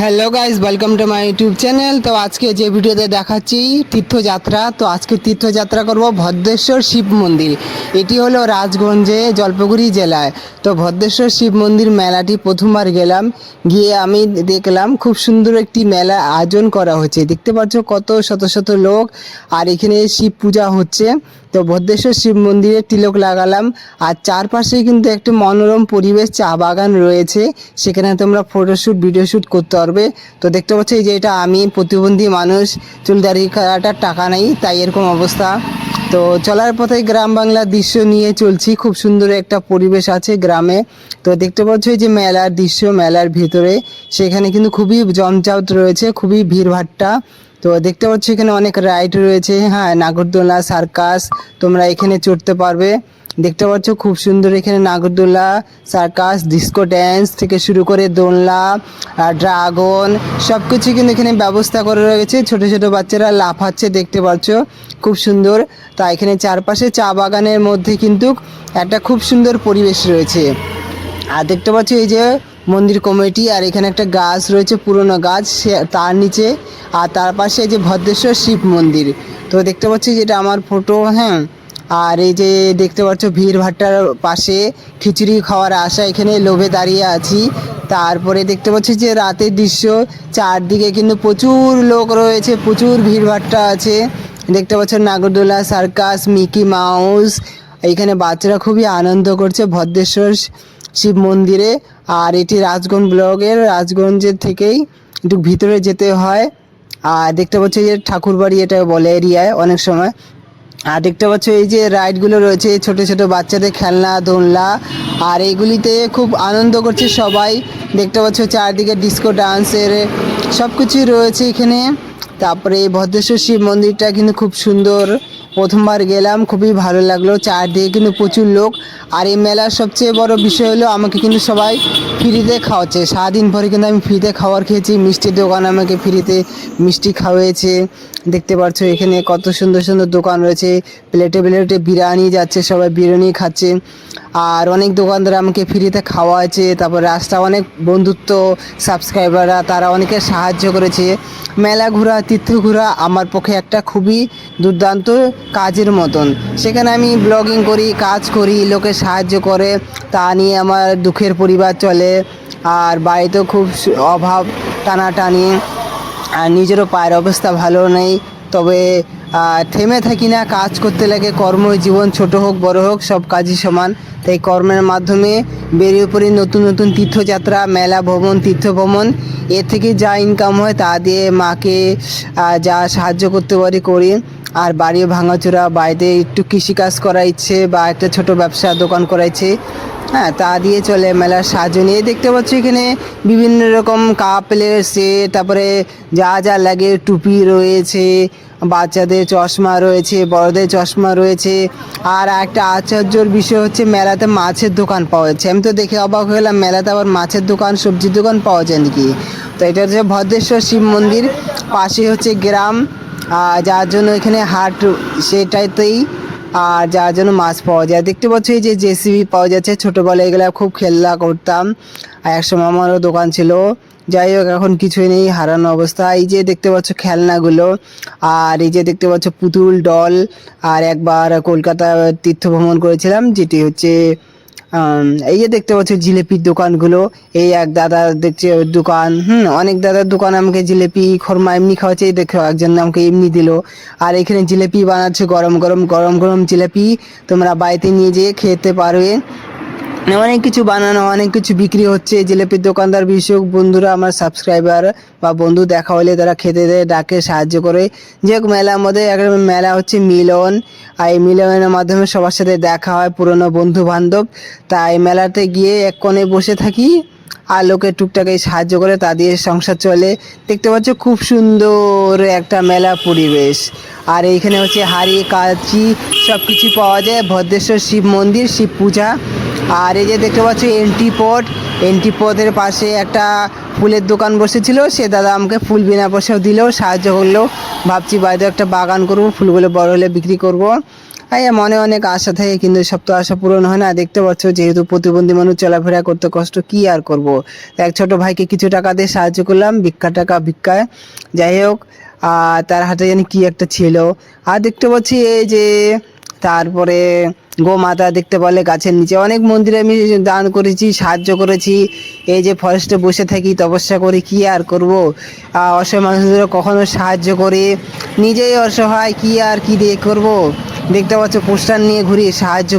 Hello guys welcome to my YouTube channel তো আজকে যে ভিডিওতে দেখাচ্ছি তীর্থযাত্রা, তো আজকে তীর্থযাত্রা করব ভদ্রেশ্বর শিব মন্দির। এটি হলো রাজগঞ্জে জলপাইগুড়ি জেলায়। তো ভদ্রেশ্বর শিব মন্দির মেলাটি প্রথমবার গেলাম। গিয়ে আমি দেখলাম খুব সুন্দর একটি মেলা আয়োজন করা হচ্ছে। দেখতে পাচ্ছ কত শত শত লোক, আর এখানে শিব পূজা হচ্ছে। তো ভদ্রেশ্বর শিব মন্দিরে তিলক লাগালাম, আর চারপাশে কিন্তু একটি মনোরম পরিবেশ, চা বাগান রয়েছে। সেখানে তোমরা ফটোশ্যুট ভিডিও শ্যুট করতে পারবে। তো দেখতে পাচ্ছ, এই যে এটা আমি, প্রতিবন্ধী মানুষ চুল দাঁড়িয়ে কাটার টাকা নেই, তাই এরকম অবস্থা। তো চলার পথে গ্রাম বাংলার দৃশ্য নিয়ে চলছি, খুব সুন্দর একটা পরিবেশ আছে গ্রামে। তো দেখতে পাচ্ছ যে মেলার দৃশ্য, মেলার ভিতরে, সেখানে কিন্তু খুবই জমজাট রয়েছে, খুবই ভিড়ভাট্টা তো দেখতে পাচ্ছ এখানে অনেক রাইড রয়েছে। হ্যাঁ নাগরদোলা সার্কাস তোমরা এখানে চড়তে পারবে। দেখতে পাচ্ছ খুব সুন্দর এখানে নাগরদোলা সার্কাস ডিস্কো ড্যান্স থেকে শুরু করে দোলনা ড্রাগন সব কিছু কিন্তু এখানে ব্যবস্থা করে রয়েছে। ছোট ছোট বাচ্চারা লাফাচ্ছে দেখতে পাচ্ছ, খুব সুন্দর। তা এখানে চারপাশে চা বাগানের মধ্যে কিন্তু একটা খুব সুন্দর পরিবেশ রয়েছে। আর দেখতে পাচ্ছ এই যে মন্দির কমিটি আর এখানে একটা গাছ রয়েছে, পুরনো গাছ। সে তার নিচে আর তার পাশে যে ভদ্রেশ্বর শিব মন্দির। তো দেখতে পাচ্ছি যেটা আমার ফটো হ্যাঁ? আর এই যে দেখতে পাচ্ছ ভিড় ভাট্টার পাশে খিচুড়ি খাওয়ার আশা এখানে লোভে দাঁড়িয়ে আছি। তারপরে দেখতে পাচ্ছি যে রাতের দৃশ্য, চারদিকে কিন্তু প্রচুর লোক রয়েছে, প্রচুর ভিড় ভাট্টা আছে। দেখতে পাচ্ছ নাগরদোলা সার্কাস মিকি মাউস, এখানে বাচ্চারা খুবই আনন্দ করছে ভদ্রেশ্বর শিব মন্দিরে। আর এটি রাজগঞ্জ ব্লকের, রাজগঞ্জের থেকেই একটু ভিতরে যেতে হয়। আর দেখতে পাচ্ছ যে ঠাকুরবাড়ি এটা বলে এরিয়ায় অনেক সময়। আর দেখতে পাচ্ছ এই যে রাইডগুলো রয়েছে ছোট ছোট বাচ্চাদের খেলনা, দোলনা। আর এইগুলিতে খুব আনন্দ করছে সবাই। দেখতে পাচ্ছ চারদিকে ডিস্কো, ডান্সের সব কিছুই রয়েছে এখানে। তারপরে এই ভদ্রেশ্বর শিব মন্দিরটা কিন্তু খুব সুন্দর। প্রথমবার গেলাম, খুবই ভালো লাগল চারদিকে কিন্তু প্রচুর লোক। আর এই মেলার সবচেয়ে বড় বিষয় হলো আমাকে কিন্তু সবাই ফ্রিতে খাওয়াচ্ছে। সারাদিন পরে কিন্তু আমি ফ্রিতে খাবার খেয়েছি, মিষ্টির দোকান আমাকে ফ্রিতে মিষ্টি খাওয়াইছে দেখতে পাচ্ছ এখানে কত সুন্দর সুন্দর দোকান রয়েছে, প্লেটে প্লেটে বিরিয়ানি যাচ্ছে, সবাই বিরিয়ানি খাচ্ছে। আর অনেক দোকানদার আমাকে ফ্রিতে খাওয়াচ্ছে তারপর রাস্তা অনেক বন্ধুত্ব, সাবস্ক্রাইবাররা, তারা অনেকে সাহায্য করেছে। মেলা ঘোরা, তীর্থ ঘোরা আমার পক্ষে একটা খুবই দুর্দান্ত কাজের মতন। সেখানে আমি ব্লগিং করি, কাজ করি, লোকে সাহায্য করে, তা নিয়ে আমার দুঃখের পরিবার চলে, আর বাড়িতেও খুব অভাব, টানাটানি, আর নিজেরও পায়ের অবস্থা ভালো নেই। তবে থেমে থাকি না, কাজ করতে লাগে কর্ম জীবন, ছোট হোক, বড় হোক, সব কাজই সমান। তাই কর্মের মাধ্যমে বেরিয়ে পড়ি নতুন নতুন তীর্থযাত্রা, মেলা ভ্রমণ তীর্থ ভ্রমণ এর থেকে যা ইনকাম হয়, তা দিয়ে মাকে যা সাহায্য করতে পারি, করি। আর বাড়ি ভাঙাচোরা বাড়িতে একটু কৃষিকাজ করা ইচ্ছে বা একটা ছোট ব্যবসা, দোকান করা ইচ্ছে। হ্যাঁ তা দিয়ে চলে মেলার সাহায্য নিয়ে দেখতে পাচ্ছি এখানে বিভিন্ন রকম কাপ প্লেট সেট তারপরে যা যা লাগে, টুপি রয়েছে, বাচ্চাদের চশমা রয়েছে, বড়দের চশমা রয়েছে। আর একটা আশ্চর্যর বিষয় হচ্ছে, মেলাতে মাছের দোকান পাওয়া যাচ্ছে। আমি তো দেখে অবাক হলাম মেলাতে আবার মাছের দোকান, সবজির দোকান পাওয়া যায় নাকি? তো এটা হচ্ছে ভদ্রেশ্বর শিব মন্দির পাশে হচ্ছে গ্রাম। যার জন্য এখানে হাট, সেটাতেই আর যার জন্য মাছ পাওয়া যায়। দেখতে পাচ্ছ এই যে জেসিবি পাওয়া যাচ্ছে। ছোটোবেলায় এগুলো খুব খেলা করতাম। আর একসময় আমারও দোকান ছিল। যাই হোক, এখন কিছুই নেই, হারানো অবস্থা। এই যে দেখতে পাচ্ছ খেলনাগুলো। আর এই যে দেখতে পাচ্ছ পুতুল, ডল। আর একবার কলকাতা তীর্থ ভ্রমণ করেছিলাম, যেটি হচ্ছে এই যে দেখতে পাচ্ছ জিলেপির দোকানগুলো, এই এক দাদা দেখছে দোকান, হুম, অনেক দাদার দোকান আমাকে জিলেপি, খরমা এমনি খাওয়াচ্ছে, এই দেখো একজন আমাকে এমনি দিল। আর এখানে জিলেপি বানাচ্ছে, গরম গরম গরম গরম জিলেপি, তোমরা বাড়িতে নিয়ে যেয়ে খেতে পারবে। অনেক কিছু বানানো, অনেক কিছু বিক্রি হচ্ছে। জিলেপির দোকানদার বিষয়ক বন্ধুরা, আমার সাবস্ক্রাইবার বা বন্ধু দেখা হলে তারা খেতে দেয় ডাকে, সাহায্য করে। যে হোক, মেলার মধ্যে একটা মেলা হচ্ছে মিলন। আর এই মিলনের মাধ্যমে সবার সাথে দেখা হয় পুরনো বন্ধু বান্ধব তাই মেলাতে গিয়ে এক কোণে বসে থাকি। আর লোকের টুকটাক সাহায্য করে, তা দিয়ে সংসার চলে। দেখতে পাচ্ছ খুব সুন্দর একটা মেলা পরিবেশ। আর এইখানে হচ্ছে হাড়ি, কাচি সব কিছু পাওয়া যায়। ভদ্রেশ্বর শিব মন্দির, শিব পূজা। আর এই যে দেখতে পাচ্ছ এন্ট্রি পট এন্ট্রি পথের পাশে একটা ফুলের দোকান বসেছিল। সে দাদা আমাকে ফুল বিনা পয়সাও দিল, সাহায্য করল। ভাবছি বাড়িতে একটা বাগান করব, ফুলগুলো বড় হলে বিক্রি করব। এই মনে অনেক আশা থাকে, কিন্তু সব তো আশা পূরণ হয় না। দেখতে পাচ্ছ, যেহেতু প্রতিবন্ধী মানুষ চলাফেরা করতে কষ্ট, কি আর করব? এক ছোট ভাইকে কিছু টাকা দিয়ে সাহায্য করলাম, ভিক্ষা টাকা ভিক্ষায়। যাই হোক, আর তার হাতে জানি কি একটা ছিল। আর দেখতে পাচ্ছি, এই যে তারপরে গোমাতা দেখতে পারলে গাছের নিচে। অনেক মন্দিরে আমি দান করেছি, সাহায্য করেছি। এই যে ফরেস্টে বসে থাকি, তপস্যা করি, কি আর করব? অসহায় মানুষদের কখনো সাহায্য করে, নিজেই অসহায়, কি আর কি দিয়ে করব? দেখতে পাচ্ছ, পোস্টার নিয়ে ঘুরি সাহায্য